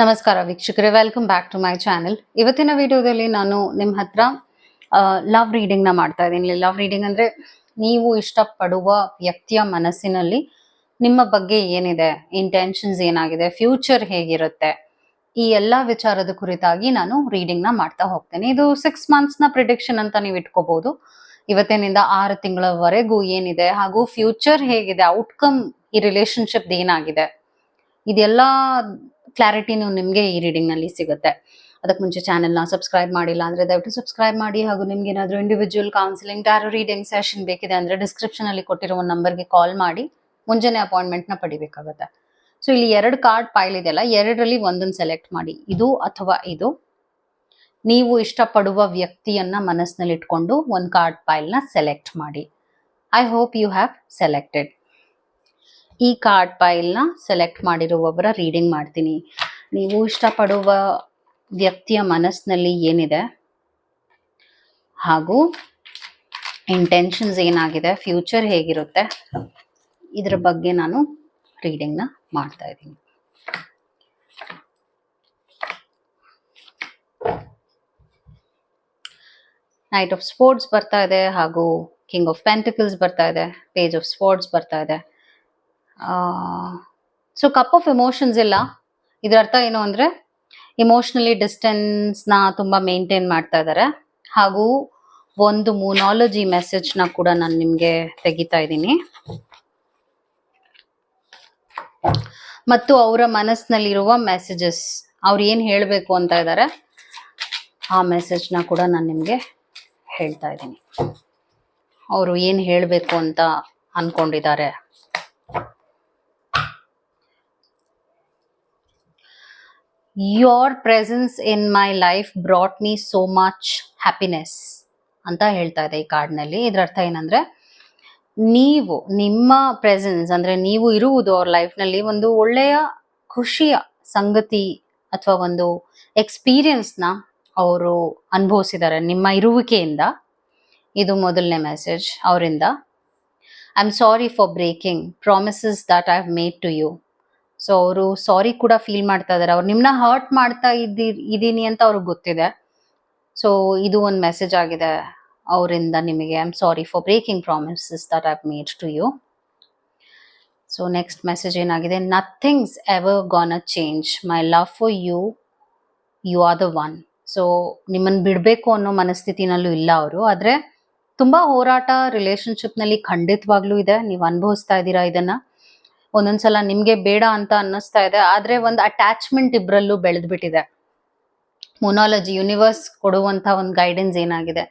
ನಮಸ್ಕಾರ ವೀಕ್ಷಕರೇ welcome back to my channel ಇವತ್ತಿನ ವಿಡಿಯೋದಲ್ಲಿ ನಾನು ನಿಮ್ಮ ಹತ್ರ ಲವ್ ರೀಡಿಂಗ್ನ ಮಾಡ್ತಾ ಇದ್ದೀನಿ. ಲವ್ ರೀಡಿಂಗ್ ಅಂದರೆ ನೀವು ಇಷ್ಟಪಡುವ ವ್ಯಕ್ತಿಯ ಮನಸ್ಸಿನಲ್ಲಿ ನಿಮ್ಮ ಬಗ್ಗೆ ಏನಿದೆ ಇಂಟೆನ್ಷನ್ಸ್ ಏನಾಗಿದೆ ಫ್ಯೂಚರ್ ಹೇಗಿರುತ್ತೆ, ಈ ಎಲ್ಲ ವಿಚಾರದ ಕುರಿತಾಗಿ ನಾನು ರೀಡಿಂಗ್ನ ಮಾಡ್ತಾ ಹೋಗ್ತೇನೆ. ಇದು ಸಿಕ್ಸ್ ಮಂತ್ಸ್ನ ಪ್ರಿಡಿಕ್ಷನ್ ಅಂತ ನೀವು ಇಟ್ಕೋಬಹುದು. ಇವತ್ತಿನಿಂದ ಆರು ತಿಂಗಳವರೆಗೂ ಏನಿದೆ, ಹಾಗೂ ಫ್ಯೂಚರ್ ಹೇಗಿದೆ ಔಟ್ಕಮ್ ಈ ರಿಲೇಶನ್ಶಿಪ್ ಏನಾಗಿದೆ, ಇದೆಲ್ಲ ಕ್ಲಾರಿಟಿನೂ ನಿಮಗೆ ಈ ರೀಡಿಂಗ್ನಲ್ಲಿ ಸಿಗುತ್ತೆ. ಅದಕ್ಕೆ ಮುಂಚೆ ಚಾನೆಲ್ನ ಸಬ್ಸ್ಕ್ರೈಬ್ ಮಾಡಿಲ್ಲ ಅಂದ್ರೆ ದಯವಿಟ್ಟು ಸಬ್ಸ್ಕ್ರೈಬ್ ಮಾಡಿ ಹಾಗೂ ನಿಮ್ಗೆ ಏನಾದರೂ individual counselling tarot reading session ಬೇಕಿದೆ ಅಂದ್ರೆ ಡಿಸ್ಕ್ರಿಪ್ಷನಲ್ಲಿ ಕೊಟ್ಟಿರುವ ನಂಬರ್ಗೆ ಕಾಲ್ ಮಾಡಿ, ಮುಂಜಾನೆ ಅಪಾಯಿಂಟ್ಮೆಂಟ್ನ ಪಡಿಬೇಕಾಗುತ್ತೆ. ಸೊ ಇಲ್ಲಿ ಎರಡು ಕಾರ್ಡ್ ಪೈಲ್ ಇದೆಯಲ್ಲ ಎರಡರಲ್ಲಿ ಒಂದನ್ನು ಸೆಲೆಕ್ಟ್ ಮಾಡಿ. ಇದು ಅಥವಾ ಇದು. ನೀವು ಇಷ್ಟಪಡುವ ವ್ಯಕ್ತಿಯನ್ನ ಮನಸ್ಸಿನಲ್ಲಿ ಇಟ್ಕೊಂಡು ಒಂದು ಕಾರ್ಡ್ ಪೈಲ್ನ ಸೆಲೆಕ್ಟ್ ಮಾಡಿ. I hope you have selected ಈ ಕಾರ್ಡ್ ಪೈಲ್ನ ಸೆಲೆಕ್ಟ್ ಮಾಡಿರುವವರ ರೀಡಿಂಗ್ ಮಾಡ್ತೀನಿ. ನೀವು ಇಷ್ಟಪಡುವ ವ್ಯಕ್ತಿಯ ಮನಸ್ಸಿನಲ್ಲಿ ಏನಿದೆ? ಹಾಗೂ ಇಂಟೆನ್ಷನ್ಸ್ ಏನಾಗಿದೆ? ಫ್ಯೂಚರ್ ಹೇಗಿರುತ್ತೆ? ಇದರ ಬಗ್ಗೆ ನಾನು ರೀಡಿಂಗ್ನ ಮಾಡ್ತಾ ಇದ್ದೀನಿ. ನೈಟ್ ಆಫ್ ಸ್ಪೋರ್ಟ್ಸ್ ಬರ್ತಾ ಇದೆ ಹಾಗೂ ಕಿಂಗ್ ಆಫ್ ಪೆಂಟಿಕಲ್ಸ್ ಬರ್ತಾ ಇದೆ ಪೇಜ್ ಆಫ್ ಸ್ಪೋರ್ಟ್ಸ್ ಬರ್ತಾ ಇದೆ. ಸೊ ಕಪ್ ಆಫ್ ಎಮೋಷನ್ಸ್ ಇಲ್ಲ. ಇದರ ಅರ್ಥ ಏನು ಅಂದರೆ ಇಮೋಷ್ನಲಿ ಡಿಸ್ಟೆನ್ಸ್ನ ತುಂಬ ಮೇಂಟೈನ್ ಮಾಡ್ತಾ ಇದ್ದಾರೆ ಹಾಗೂ ಒಂದು ಮೂನಾಲಜಿ ಮೆಸೇಜ್ನ ಕೂಡ ನಾನು ನಿಮಗೆ ತೆಗಿತಾ ಇದ್ದೀನಿ. ಮತ್ತು ಅವರ ಮನಸ್ಸಿನಲ್ಲಿರುವ ಮೆಸೇಜಸ್ ಅವ್ರು ಏನು ಹೇಳಬೇಕು ಅಂತ ಇದ್ದಾರೆ ಆ ಮೆಸೇಜ್ನ ಕೂಡ ನಾನು ನಿಮಗೆ ಹೇಳ್ತಾ ಇದ್ದೀನಿ. ಅವರು ಏನು ಹೇಳಬೇಕು ಅಂತ ಅನ್ಕೊಂಡಿದ್ದಾರೆ. Your presence in my life brought me so much happiness ಅಂತ ಹೇಳ್ತಾ ಇದೆ ಈ ಕಾರ್ಡ್ನಲ್ಲಿ ಇದ್ರ ಅರ್ಥ ಏನಂದ್ರೆ, ನೀವು, ನಿಮ್ಮ ಪ್ರೆಸೆನ್ಸ್ ಅಂದ್ರೆ ನೀವು ಇರುವುದು ಅವ್ರ ಲೈಫ್ನಲ್ಲಿ ಒಂದು ಒಳ್ಳೆಯ, ಖುಷಿಯ ಸಂಗತಿ ಅಥವಾ ಒಂದು ಎಕ್ಸ್ಪೀರಿಯನ್ಸ್ನ ಅವರು ಅನುಭವಿಸಿದ್ದಾರೆ ನಿಮ್ಮ ಇರುವಿಕೆಯಿಂದ. ಇದು ಮೊದಲನೇ ಮೆಸೇಜ್ ಅವರಿಂದ. I am sorry for breaking promises that I have made to you so ಅವರು ಸಾರಿ ಕೂಡ ಫೀಲ್ ಮಾಡ್ತಾ ಇದ್ದಾರೆ ಅವ್ರು ನಿಮ್ಮನ್ನ ಹರ್ಟ್ ಮಾಡ್ತಾ ಇದ್ದಿ ಇದ್ದೀನಿ ಅಂತ ಅವ್ರಿಗೆ ಗೊತ್ತಿದೆ. ಸೊ ಇದು ಒಂದು ಮೆಸೇಜ್ ಆಗಿದೆ ಅವರಿಂದ ನಿಮಗೆ. I am sorry for breaking promises that I've made to you so next message ಏನಾಗಿದೆ? Nothing's ever gonna change my love for you you are the one so ನಿಮ್ಮನ್ನು ಬಿಡಬೇಕು ಅನ್ನೋ ಮನಸ್ಥಿತಿನಲ್ಲೂ ಇಲ್ಲ ಅವರು. ಆದರೆ, ತುಂಬ ಹೋರಾಟ ರಿಲೇಶನ್ಶಿಪ್ನಲ್ಲಿ ಖಂಡಿತವಾಗ್ಲೂ ಇದೆ. ನೀವು ಅನುಭವಿಸ್ತಾ ಇದ್ದೀರಾ ಇದನ್ನ? ಒಂದೊಂದ್ಸಲ ನಿಮ್ಗೆ ಬೇಡ ಅಂತ ಅನ್ನಿಸ್ತಾ ಇದೆ. ಆದ್ರೆ ಒಂದು ಅಟ್ಯಾಚ್ಮೆಂಟ್ ಇಬ್ರಲ್ಲೂ ಬೆಳೆದ್ಬಿಟ್ಟಿದೆ. ಮೊನಾಲಜಿ ಯೂನಿವರ್ಸ್ ಕೊಡುವಂತ ಒಂದು ಗೈಡೆನ್ಸ್ ಏನಾಗಿದೆ?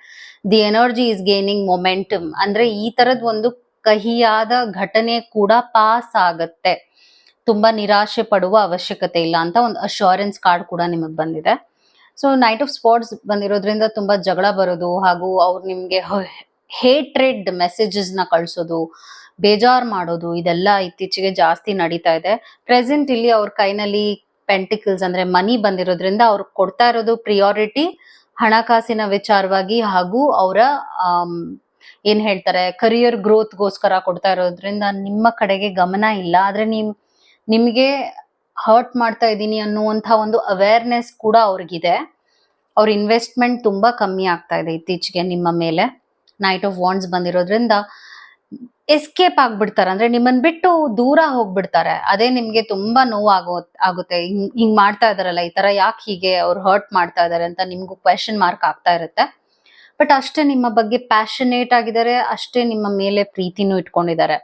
The energy is gaining momentum ಅಂದ್ರೆ ಈ ತರದ್ ಒಂದು ಕಹಿಯಾದ ಘಟನೆ ಕೂಡ ಪಾಸ್ ಆಗತ್ತೆ. ತುಂಬಾ ನಿರಾಶೆ ಪಡುವ ಅವಶ್ಯಕತೆ ಇಲ್ಲ ಅಂತ ಒಂದು ಅಶ್ಯೂರೆನ್ಸ್ ಕಾರ್ಡ್ ಕೂಡ ನಿಮಗೆ ಬಂದಿದೆ. ಸೊ ನೈಟ್ ಆಫ್ ಸ್ಪಾಟ್ಸ್ ಬಂದಿರೋದ್ರಿಂದ ತುಂಬಾ ಜಗಳ ಬರೋದು ಹಾಗೂ ಅವ್ರು ನಿಮ್ಗೆ ಹೇಟ್ರೆಡ್ ಮೆಸೇಜಸ್ನ ಕಳ್ಸೋದು ಬೇಜಾರ್ ಮಾಡೋದು, ಇದೆಲ್ಲ ಇತ್ತೀಚೆಗೆ ಜಾಸ್ತಿ ನಡೀತಾ ಇದೆ. ಪ್ರೆಸೆಂಟ್ ಇಲ್ಲಿ ಅವ್ರ ಕೈನಲ್ಲಿ ಪೆಂಟಿಕಲ್ಸ್ ಅಂದ್ರೆ ಮನಿ ಬಂದಿರೋದ್ರಿಂದ ಅವ್ರು ಕೊಡ್ತಾ ಇರೋದು ಪ್ರಿಯಾರಿಟಿ ಹಣಕಾಸಿನ ವಿಚಾರವಾಗಿ ಹಾಗೂ ಅವರ ಏನ್ ಹೇಳ್ತಾರೆ ಕರಿಯರ್ ಗ್ರೋತ್ಗೋಸ್ಕರ ಕೊಡ್ತಾ ಇರೋದ್ರಿಂದ ನಿಮ್ಮ ಕಡೆಗೆ ಗಮನ ಇಲ್ಲ. ಆದ್ರೆ ನಿಮ್, ನಿಮ್ಗೆ ಹರ್ಟ್ ಮಾಡ್ತಾ ಇದ್ದೀನಿ ಅನ್ನುವಂಥ ಒಂದು ಅವೇರ್ನೆಸ್ ಕೂಡ ಅವ್ರಿಗಿದೆ. ಅವ್ರ ಇನ್ವೆಸ್ಟ್ಮೆಂಟ್ ತುಂಬಾ ಕಮ್ಮಿ ಆಗ್ತಾ ಇದೆ ಇತ್ತೀಚೆಗೆ ನಿಮ್ಮ ಮೇಲೆ. ನೈಟ್ ಆಫ್ ವಾಂಡ್ಸ್ ಬಂದಿರೋದ್ರಿಂದ ಎಸ್ಕೇಪ್ ಆಗ್ಬಿಡ್ತಾರೆ. ಅಂದ್ರೆ ನಿಮ್ಮನ್ ಬಿಟ್ಟು ದೂರ ಹೋಗ್ಬಿಡ್ತಾರೆ. ಅದೇ ನಿಮ್ಗೆ ತುಂಬಾ ನೋವು ಆಗೋ, ಆಗುತ್ತೆ. ಹಿಂಗ್ ಹಿಂಗ್ ಮಾಡ್ತಾ ಇದಾರಲ್ಲ ಈ ತರ ಯಾಕೆ ಹೀಗೆ ಅವ್ರು ಹರ್ಟ್ ಮಾಡ್ತಾ ಇದಾರೆ ಅಂತ ನಿಮ್ಗೂ ಕ್ವೆಶನ್ ಮಾರ್ಕ್ ಆಗ್ತಾ ಇರುತ್ತೆ. ಬಟ್ ಅಷ್ಟೇ ನಿಮ್ಮ ಬಗ್ಗೆ ಪ್ಯಾಷನೇಟ್ ಆಗಿದ್ದಾರೆ, ಅಷ್ಟೇ ನಿಮ್ಮ ಮೇಲೆ ಪ್ರೀತಿನೂ ಇಟ್ಕೊಂಡಿದ್ದಾರೆ.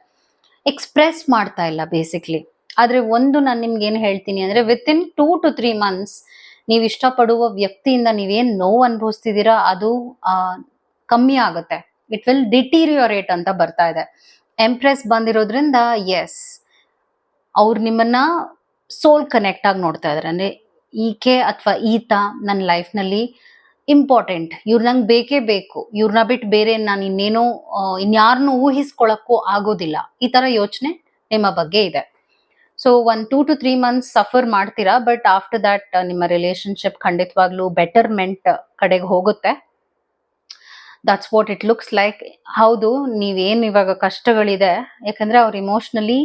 ಎಕ್ಸ್ಪ್ರೆಸ್ ಮಾಡ್ತಾ ಇಲ್ಲ ಬೇಸಿಕ್ಲಿ ಆದ್ರೆ ಒಂದು ನಾನು ನಿಮ್ಗೆ ಏನ್ ಹೇಳ್ತೀನಿ ಅಂದ್ರೆ within two to three months ನೀವು ಇಷ್ಟಪಡುವ ವ್ಯಕ್ತಿಯಿಂದ ನೀವೇನ್ ನೋವು ಅನುಭವಿಸ್ತಿದ್ದೀರಾ, ಅದು ಕಮ್ಮಿ ಆಗುತ್ತೆ. ಇಟ್ ವಿಲ್ ಡಿಟೀರಿಯೋರೇಟ್ ಅಂತ ಬರ್ತಾ ಇದೆ. ಎಂಪ್ರೆಸ್ ಬಂದಿರೋದ್ರಿಂದ ಎಸ್ ಅವ್ರು ನಿಮ್ಮನ್ನ ಸೋಲ್ ಕನೆಕ್ಟ್ ಆಗಿ ನೋಡ್ತಾ ಇದಾರೆ. ಅಂದ್ರೆ ಈಕೆ ಅಥವಾ ಈತ ನನ್ನ ಲೈಫ್ನಲ್ಲಿ ಇಂಪಾರ್ಟೆಂಟ್ ಇವ್ರು ನಂಗೆ ಬೇಕೇ ಬೇಕು. ಇವ್ರನ್ನ ಬಿಟ್ಟು ಬೇರೆ ನಾನು ಇನ್ನೇನೋ ಇನ್ಯಾರನ್ನೂ ಊಹಿಸ್ಕೊಳಕ್ಕೂ ಆಗೋದಿಲ್ಲ. ಈ ತರ ಯೋಚನೆ ನಿಮ್ಮ ಬಗ್ಗೆ ಇದೆ. So one two to three months suffer ಮಾಡ್ತೀರಾ ಬಟ್ ಆಫ್ಟರ್ ದಟ್ ನಿಮ್ಮ ರಿಲೇಶನ್ಶಿಪ್ ಖಂಡಿತವಾಗ್ಲೂ ಬೆಟರ್ಮೆಂಟ್ ಕಡೆಗೆ ಹೋಗುತ್ತೆ. That's what it looks like ಹೌದು, ನೀವೇನು ಇವಾಗ ಕಷ್ಟಗಳಿದೆ, ಯಾಕಂದರೆ ಅವ್ರು ಇಮೋಷ್ನಲಿ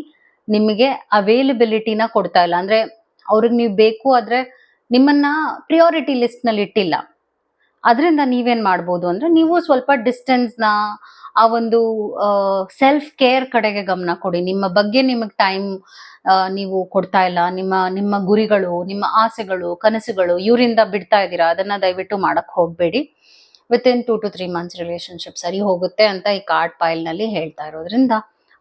ನಿಮಗೆ ಅವೈಲಬಿಲಿಟಿನ ಕೊಡ್ತಾ ಇಲ್ಲ. ಅಂದರೆ ಅವ್ರಿಗೆ ನೀವು ಬೇಕು ಆದರೆ ನಿಮ್ಮನ್ನ ಪ್ರಿಯಾರಿಟಿ ಲಿಸ್ಟ್ನಲ್ಲಿ ಇಟ್ಟಿಲ್ಲ. ಅದರಿಂದ ನೀವೇನು ಮಾಡ್ಬೋದು ಅಂದರೆ ನೀವು ಸ್ವಲ್ಪ ಡಿಸ್ಟೆನ್ಸ್ನ ಆ ಒಂದು ಸೆಲ್ಫ್ ಕೇರ್ ಕಡೆಗೆ ಗಮನ ಕೊಡಿ. ನಿಮ್ಮ ಬಗ್ಗೆ ನಿಮಗೆ ಟೈಮ್ ನೀವು ಕೊಡ್ತಾ ಇಲ್ಲ. ನಿಮ್ಮ ನಿಮ್ಮ ಗುರಿಗಳು, ನಿಮ್ಮ ಆಸೆಗಳು, ಕನಸುಗಳು ಇವರಿಂದ ಬಿಡ್ತಾ ಇದ್ದೀರಾ, ಅದನ್ನ ದಯವಿಟ್ಟು ಮಾಡಕ್ ಹೋಗ್ಬೇಡಿ. Within two to three months relationship ಸರಿ ಹೋಗುತ್ತೆ ಅಂತ ಈ ಕಾರ್ಡ್ ಪೈಲ್ನಲ್ಲಿ ಹೇಳ್ತಾ ಇರೋದ್ರಿಂದ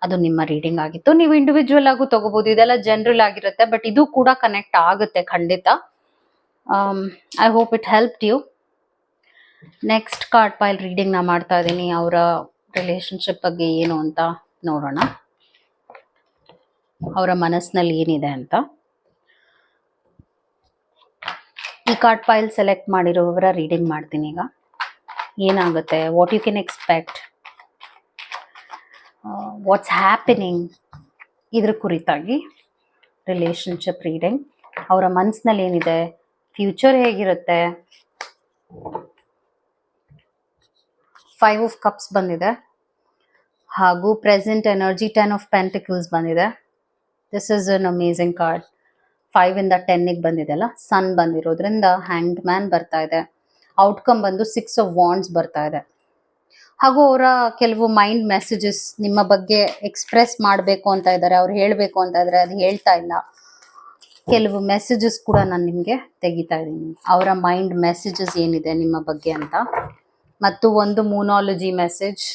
ಅದು ನಿಮ್ಮ ರೀಡಿಂಗ್ ಆಗಿತ್ತು. ನೀವು ಇಂಡಿವಿಜುವಲ್ ಆಗು ತಗೋಬಹುದು ಇದೆಲ್ಲ ಜನರಲ್ ಆಗಿರುತ್ತೆ ಬಟ್ ಇದು ಕೂಡ ಕನೆಕ್ಟ್ ಆಗುತ್ತೆ ಖಂಡಿತ. I hope it help you next card pile reading ನಾ ಮಾಡ್ತಾ ಇದ್ದೀನಿ, ಅವರ ರಿಲೇಶನ್ಶಿಪ್ ಬಗ್ಗೆ ಏನು ಅಂತ ನೋಡೋಣ. ಅವರ ಮನಸ್ಸಿನಲ್ಲಿ ಏನಿದೆ ಅಂತ. ಈ ಕಾರ್ಡ್ ಪೈಲ್ ಸೆಲೆಕ್ಟ್ ಮಾಡಿರೋವರ ರೀಡಿಂಗ್ ಮಾಡ್ತೀನಿ ಈಗ. ಏನಾಗುತ್ತೆ? What you can expect what's happening ಇದ್ರ ಕುರಿತಾಗಿ ರಿಲೇಷನ್ಶಿಪ್ ರೀಡಿಂಗ್ ಅವರ ಮನಸ್ಸಿನಲ್ಲಿ ಏನಿದೆ? ಫ್ಯೂಚರ್ ಹೇಗಿರುತ್ತೆ? ಫೈವ್ ಆಫ್ ಕಪ್ಸ್ ಬಂದಿದೆ. ಹಾಗೂ present energy ten of pentacles ಬಂದಿದೆ. This is an amazing card five ಇಂದ ಬಂದಿದೆ ಅಲ್ಲ? ಸನ್ ಬಂದಿರೋದ್ರಿಂದ ಹ್ಯಾಂಗ್ ಮ್ಯಾನ್ ಬರ್ತಾ ಇದೆ. ಔಟ್ಕಮ್ ಬಂದು ಸಿಕ್ಸ್ ಆಫ್ ವಾಂಡ್ಸ್ ಬರ್ತಾ ಇದೆ. ಹಾಗೂ ಅವರ ಕೆಲವು ಮೈಂಡ್ ಮೆಸೇಜಸ್ ನಿಮ್ಮ ಬಗ್ಗೆ ಎಕ್ಸ್ಪ್ರೆಸ್ ಮಾಡಬೇಕು ಅಂತ ಇದ್ದಾರೆ, ಅವ್ರು ಹೇಳಬೇಕು ಅಂತ ಇದ್ದಾರೆ, ಅದು ಹೇಳ್ತಾ ಇಲ್ಲ. ಕೆಲವು ಮೆಸೇಜಸ್ ಕೂಡ ನಾನು ನಿಮಗೆ ತೆಗಿತಾ ಇದ್ದೀನಿ. ಅವರ ಮೈಂಡ್ ಮೆಸೇಜಸ್ ಏನಿದೆ ನಿಮ್ಮ ಬಗ್ಗೆ ಅಂತ. ಮತ್ತು ಒಂದು Moonology message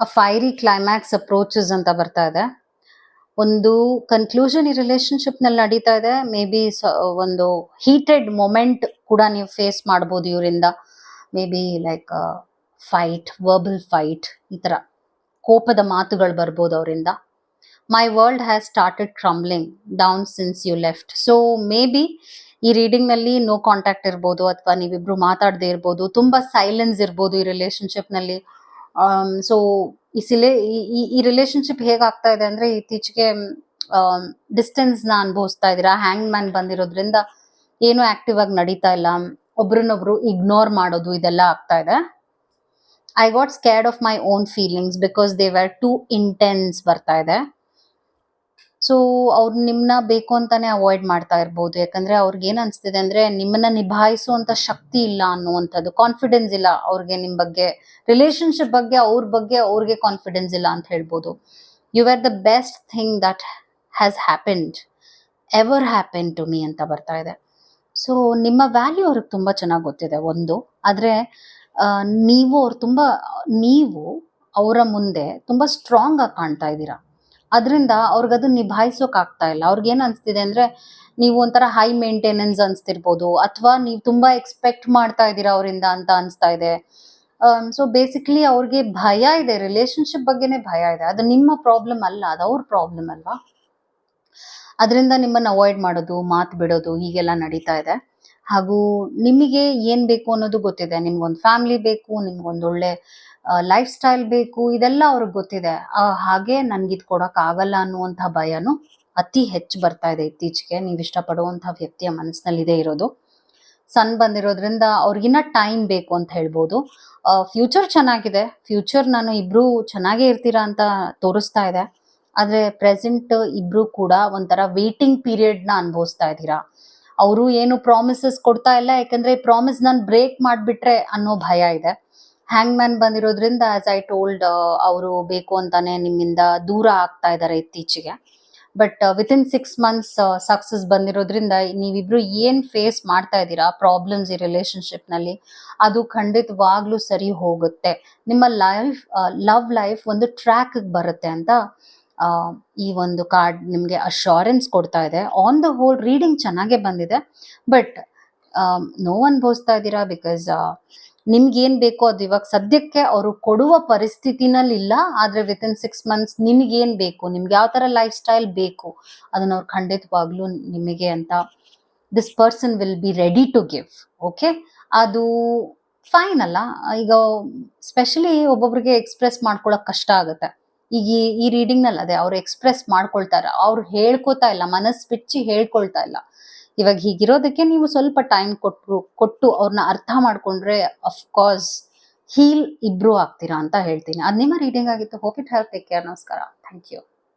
fiery climax approaches ಅಂತ ಬರ್ತಾ ಇದೆ. ಒಂದು ಕನ್ಕ್ಲೂಷನ್ ಈ ರಿಲೇಶನ್ಶಿಪ್ನಲ್ಲಿ ನಡೀತಾ ಇದೆ. ಮೇ ಬಿ ಒಂದು ಹೀಟೆಡ್ ಮೊಮೆಂಟ್ ಕೂಡ ನೀವು ಫೇಸ್ ಮಾಡ್ಬೋದು ಇವರಿಂದ. Maybe like fight verbal fight ಈ ತರ ಕೋಪದ ಮಾತುಗಳು ಬರ್ಬೋದು ಅವರಿಂದ. My world has started crumbling down since you left so maybe ಈ ರೀಡಿಂಗ್ನಲ್ಲಿ ನೋ ಕಾಂಟ್ಯಾಕ್ಟ್ ಇರ್ಬೋದು ಅಥವಾ ನೀವಿಬ್ರು ಮಾತಾಡದೇ ಇರ್ಬೋದು, ತುಂಬಾ ಸೈಲೆನ್ಸ್ ಇರ್ಬೋದು ಈ ರಿಲೇಶನ್ಶಿಪ್ನಲ್ಲಿ. ಸೊ ಈ ಸಿಲೆ, ಈ- ಈ ರಿಲೇಶನ್ಶಿಪ್ ಹೇಗಾಗ್ತಾ ಇದೆ ಅಂದ್ರೆ ಇತ್ತೀಚೆಗೆ ಡಿಸ್ಟೆನ್ಸ್ನ ಅನುಭವಿಸ್ತಾ ಇದ್ದೀರಾ? ಹ್ಯಾಂಗ್ ಮ್ಯಾನ್ ಬಂದಿರೋದ್ರಿಂದ ಏನು ಆಕ್ಟಿವ್ ಆಗಿ ನಡೀತಾ ಇಲ್ಲ. ಒಬ್ರನ್ನೊಬ್ರು ಇಗ್ನೋರ್ ಮಾಡೋದು ಇದೆಲ್ಲ ಆಗ್ತಾ ಇದೆ. I got scared of my own feelings because they were too intense ಬರ್ತಾ ಇದೆ. ಸೊ ಅವ್ರು ನಿಮ್ಮನ್ನ ಬೇಕು ಅಂತಾನೆ ಅವಾಯ್ಡ್ ಮಾಡ್ತಾ ಇರ್ಬೋದು. ಯಾಕಂದ್ರೆ ಅವ್ರಿಗೆ ಏನ್ ಅನ್ಸ್ತಿದೆ ಅಂದ್ರೆ ನಿಮ್ಮನ್ನ ನಿಭಾಯಿಸುವಂತ ಶಕ್ತಿ ಇಲ್ಲ ಅನ್ನುವಂಥದ್ದು ಕಾನ್ಫಿಡೆನ್ಸ್ ಇಲ್ಲ ಅವ್ರಿಗೆ ನಿಮ್ ಬಗ್ಗೆ. ರಿಲೇಶನ್ಶಿಪ್ ಬಗ್ಗೆ, ಅವ್ರ ಬಗ್ಗೆ ಅವ್ರಿಗೆ ಕಾನ್ಫಿಡೆನ್ಸ್ ಇಲ್ಲ ಅಂತ ಹೇಳ್ಬೋದು. You are the best thing that has happened ever happen to me ಅಂತ ಬರ್ತಾ ಇದೆ. ಸೊ ನಿಮ್ಮ ವ್ಯಾಲ್ಯೂ ಅವ್ರಿಗೆ ತುಂಬಾ ಚೆನ್ನಾಗಿ ಗೊತ್ತಿದೆ ಒಂದು. ಆದ್ರೆ ನೀವು ಅವ್ರು ತುಂಬಾ, ನೀವು ಅವರ ಮುಂದೆ ತುಂಬಾ ಸ್ಟ್ರಾಂಗ್ ಆಗಿ ಕಾಣ್ತಾ ಇದ್ದೀರಾ. ಅದರಿಂದ ಅವ್ರಿಗೆ ಅದನ್ನ ನಿಭಾಯಿಸೋಕೆ ಆಗ್ತಾ ಇಲ್ಲ. ಅವ್ರಿಗೆ ಏನು ಅನ್ಸ್ತಿದೆ ಅಂದ್ರೆ ನೀವು ಒಂಥರ ಹೈ ಮೇಂಟೆನೆನ್ಸ್ ಅನಿಸ್ತಿರ್ಬೋದು ಅಥವಾ ನೀವು ತುಂಬಾ ಎಕ್ಸ್ಪೆಕ್ಟ್ ಮಾಡ್ತಾ ಇದ್ದೀರಾ ಅವರಿಂದ ಅಂತ ಅನಿಸ್ತಾ ಇದೆ. ಸೊ ಬೇಸಿಕ್ಲಿ ಅವ್ರಿಗೆ ಭಯ ಇದೆ ರಿಲೇಶನ್ಶಿಪ್ ಬಗ್ಗೆನೇ ಭಯ ಇದೆ. ಅದು ನಿಮ್ಮ ಪ್ರಾಬ್ಲಮ್ ಅಲ್ಲ, ಅದು ಅವ್ರ ಪ್ರಾಬ್ಲಮ್ ಅಲ್ವಾ? ಅದರಿಂದ ನಿಮ್ಮನ್ನು ಅವಾಯ್ಡ್ ಮಾಡೋದು, ಮಾತು ಬಿಡೋದು ಹೀಗೆಲ್ಲ ನಡೀತಾ ಇದೆ. ಹಾಗೂ ನಿಮಗೆ ಏನು ಬೇಕು ಅನ್ನೋದು ಗೊತ್ತಿದೆ. ನಿಮ್ಗೊಂದು ಫ್ಯಾಮಿಲಿ ಬೇಕು, ನಿಮ್ಗೊಂದು ಒಳ್ಳೆ ಲೈಫ್ ಸ್ಟೈಲ್ ಬೇಕು, ಇದೆಲ್ಲ ಅವ್ರಿಗೆ ಗೊತ್ತಿದೆ. ಹಾಗೆ ನನ್ಗೆ ಇದು ಕೊಡಕ್ ಆಗಲ್ಲ ಅನ್ನುವಂಥ ಭಯನು ಅತಿ ಹೆಚ್ಚು ಬರ್ತಾ ಇದೆ ಇತ್ತೀಚೆಗೆ. ನೀವು ಇಷ್ಟಪಡುವಂತಹ ವ್ಯಕ್ತಿಯ ಮನಸ್ಸಿನಲ್ಲಿ ಇದೆ ಇರೋದು. ಸನ್ ಬಂದಿರೋದ್ರಿಂದ ಅವ್ರಿಗಿನ್ನ ಟೈಮ್ ಬೇಕು ಅಂತ ಹೇಳ್ಬೋದು. ಫ್ಯೂಚರ್ ಚೆನ್ನಾಗಿದೆ. ಫ್ಯೂಚರ್ ನಾನು ಇಬ್ರು ಚೆನ್ನಾಗೇ ಇರ್ತೀರಾ ಅಂತ ತೋರಿಸ್ತಾ ಇದೆ. ಆದ್ರೆ ಪ್ರೆಸೆಂಟ್ ಇಬ್ರು ಕೂಡ ಒಂಥರ ವೇಟಿಂಗ್ನ ಅನುಭವಿಸ್ತಾ ಇದ್ದೀರಾ. ಅವರು ಏನು ಪ್ರಾಮಿಸಸ್ ಕೊಡ್ತಾ ಇಲ್ಲ, ಯಾಕಂದ್ರೆ ಪ್ರಾಮಿಸ್ ನಾನು ಬ್ರೇಕ್ ಮಾಡಿಬಿಟ್ರೆ ಅನ್ನೋ ಭಯ ಇದೆ. ಹ್ಯಾಂಗ್ ಮ್ಯಾನ್ ಬಂದಿರೋದ್ರಿಂದ ಆಸ್ ಐ ಟೋಲ್ಡ್ ಅವರು ಬೇಕು ಅಂತಾನೆ ನಿಮ್ಮಿಂದ ದೂರ ಆಗ್ತಾ ಇದ್ದಾರೆ ಇತ್ತೀಚೆಗೆ. But within six months success ಬಂದಿರೋದ್ರಿಂದ ನೀವಿಬ್ರು ಏನ್ ಫೇಸ್ ಮಾಡ್ತಾ ಇದ್ದೀರಾ ಪ್ರಾಬ್ಲಮ್ಸ್ ಈ ರಿಲೇಶನ್ಶಿಪ್ನಲ್ಲಿ, ಅದು ಖಂಡಿತವಾಗ್ಲೂ ಸರಿ ಹೋಗುತ್ತೆ. ನಿಮ್ಮ ಲೈಫ್ ಲವ್ ಲೈಫ್ ಒಂದು ಟ್ರ್ಯಾಕ್ ಬರುತ್ತೆ ಅಂತ ಈ ಒಂದು ಕಾರ್ಡ್ ನಿಮ್ಗೆ ಅಶ್ಯೂರೆನ್ಸ್ ಕೊಡ್ತಾ ಇದೆ. ಆನ್ ದ ಹೋಲ್ ರೀಡಿಂಗ್ ಚೆನ್ನಾಗೇ ಬಂದಿದೆ. ಬಟ್ ನೋವು ಅನ್ಭವಿಸ್ತಾ ಇದ್ದೀರಾ? ಬಿಕಾಸ್ ನಿಮ್ಗೆ ಏನ್ ಬೇಕೋ ಅದು ಇವಾಗ ಸದ್ಯಕ್ಕೆ ಅವರು ಕೊಡುವ ಪರಿಸ್ಥಿತಿನಲ್ಲಿ ಇಲ್ಲ, ಆದ್ರೆ ವಿತ್ ಇನ್ ಸಿಕ್ಸ್ ಮಂತ್ಸ್ ನಿಮ್ಗೆ ಏನ್ ಬೇಕು? ನಿಮ್ಗೆ ಯಾವ ತರ ಲೈಫ್ ಸ್ಟೈಲ್ ಬೇಕು? ಅದನ್ನ ಅವ್ರು ಖಂಡಿತವಾಗ್ಲೂ ನಿಮಗೆ ಅಂತ this person will be ready to give okay ಅದು ಫೈನ್ ಅಲ್ಲ. ಈಗ ಸ್ಪೆಷಲಿ ಒಬ್ಬೊಬ್ರಿಗೆ ಎಕ್ಸ್ಪ್ರೆಸ್ ಮಾಡ್ಕೊಳಕ್ ಕಷ್ಟ ಆಗುತ್ತೆ. ಈಗ ಈ- ಈ ರೀಡಿಂಗ್ನಲ್ಲಿ ಅದೇ, ಅವ್ರು ಎಕ್ಸ್ಪ್ರೆಸ್ ಮಾಡ್ಕೊಳ್ತಾರ. ಅವ್ರು ಹೇಳ್ಕೊತಾ ಇಲ್ಲ, ಮನಸ್ಸು ಬಿಚ್ಚಿ ಹೇಳ್ಕೊಳ್ತಾ ಇಲ್ಲ. ಇವಾಗ ಹೀಗಿರೋದಕ್ಕೆ ನೀವು ಸ್ವಲ್ಪ ಟೈಮ್ ಕೊಟ್ಟರು ಕೊಟ್ಟು ಅವ್ರನ್ನ ಅರ್ಥ ಮಾಡ್ಕೊಂಡ್ರೆ ಅಫ್ಕೋರ್ಸ್ ಹೀಲ್ ಇಬ್ರು ಆಗ್ತೀರಾ ಅಂತ ಹೇಳ್ತೀನಿ. ಅದು ನಿಮ್ಮ ರೀಡಿಂಗ್ ಆಗಿತ್ತು. Hope it help take care ನಮಸ್ಕಾರ. Thank you